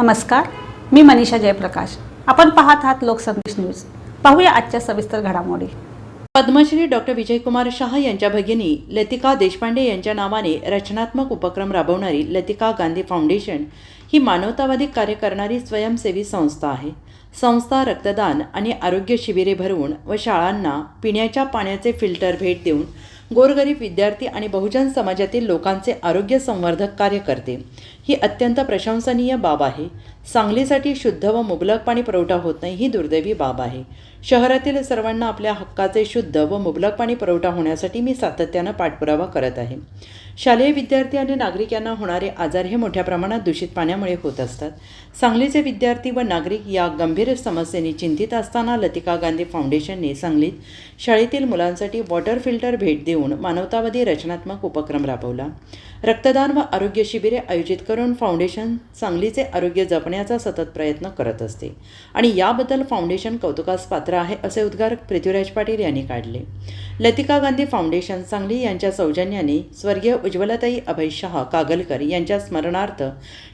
नमस्कार मी मनीषा जयप्रकाश. आपण पाहत आहात लोकसंदेश न्यूज. पाहूया आजच्या सविस्तर घडामोडी. पद्मश्री डॉक्टर विजयकुमार शाह यांच्या भगिनी लतिका देशपांडे यांच्या नावाने रचनात्मक उपक्रम राबवणारी लतिका गांधी फाउंडेशन ही मानवतावादी कार्य करणारी स्वयंसेवी संस्था आहे. संस्था रक्तदान आणि आरोग्य शिबिरे भरवून व शाळांना पिण्याच्या पाण्याचे फिल्टर भेट देऊन गोरगरीब विद्यार्थी आणि बहुजन समाजातील लोकांचे आरोग्य संवर्धक कार्य करते ही अत्यंत प्रशंसनीय बाब आहे. सांगलीसाठी शुद्ध व मुबलक पाणी पुरवठा होत नाही ही दुर्दैवी बाब आहे. शहरातील सर्वांना आपल्या हक्काचे शुद्ध व मुबलक पाणी पुरवठा होण्यासाठी मी सातत्यानं पाठपुरावा करत आहे. शालेय विद्यार्थी आणि नागरिक यांना होणारे आजार हे मोठ्या प्रमाणात दूषित पाण्यामुळे होत असतात. सांगलीचे विद्यार्थी व नागरिक या गंभीर समस्येने चिंतित असताना लतिका गांधी फाउंडेशनने सांगलीत शाळेतील मुलांसाठी वॉटर फिल्टर भेट देऊन मानवतावादी रचनात्मक उपक्रम राबवला. रक्तदान व आरोग्य शिबिरे आयोजित करून फाउंडेशन सांगलीचे आरोग्य जपण्याचा सतत प्रयत्न करत असते. आणि याबद्दल फाउंडेशन कौतुकास पात्र आहे असे उद्गार पृथ्वीराज पाटील यांनी काढले. लतिका गांधी फाउंडेशन सांगली यांच्या सौजन्याने स्वर्गीय उज्ज्वलताई अभय शहा कागलकर यांच्या स्मरणार्थ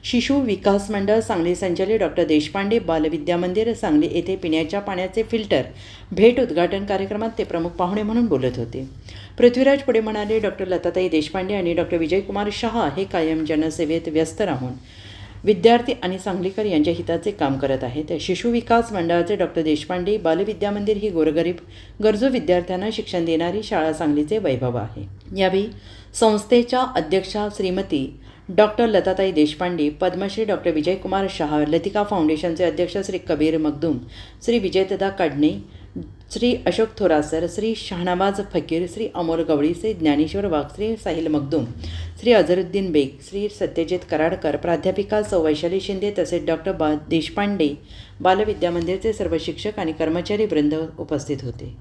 शिशु विकास मंडळ सांगली संचालित डॉक्टर देशपांडे बालविद्या मंदिर सांगली येथे पिण्याच्या पाण्याचे फिल्टर भेट उद्घाटन कार्यक्रमात ते प्रमुख पाहुणे म्हणून बोलत होते. पृथ्वीराज पुढे म्हणाले डॉक्टर लताताई देशपांडे आणि डॉक्टर विजयकुमार शहा हे कायम जनसेवेत व्यस्त राहून विद्यार्थी आणि सांगलीकर यांच्या हिताचे काम करत आहेत. शिशु विकास मंडळाचे डॉक्टर देशपांडे बालविद्या मंदिर ही गोरगरीब गरजू विद्यार्थ्यांना शिक्षण देणारी शाळा सांगलीचे वैभव आहे. यावेळी संस्थेच्या अध्यक्षा श्रीमती डॉक्टर लताताई देशपांडे पद्मश्री डॉक्टर विजयकुमार शहा लतिका फाउंडेशनचे अध्यक्ष श्री कबीर मगदूम श्री विजयदादा काडणे श्री अशोक थोरासर श्री शहानाबाज फकीर श्री अमोल गवळी श्री ज्ञानेश्वर वाघ श्री साहिल मगदूम श्री अझरुद्दीन बेग श्री सत्यजित कराडकर प्राध्यापिका सौ वैशाली शिंदे तसेच डॉक्टर बा देशपांडे बालविद्या मंदिरचे सर्व शिक्षक आणि कर्मचारी वृंद उपस्थित होते.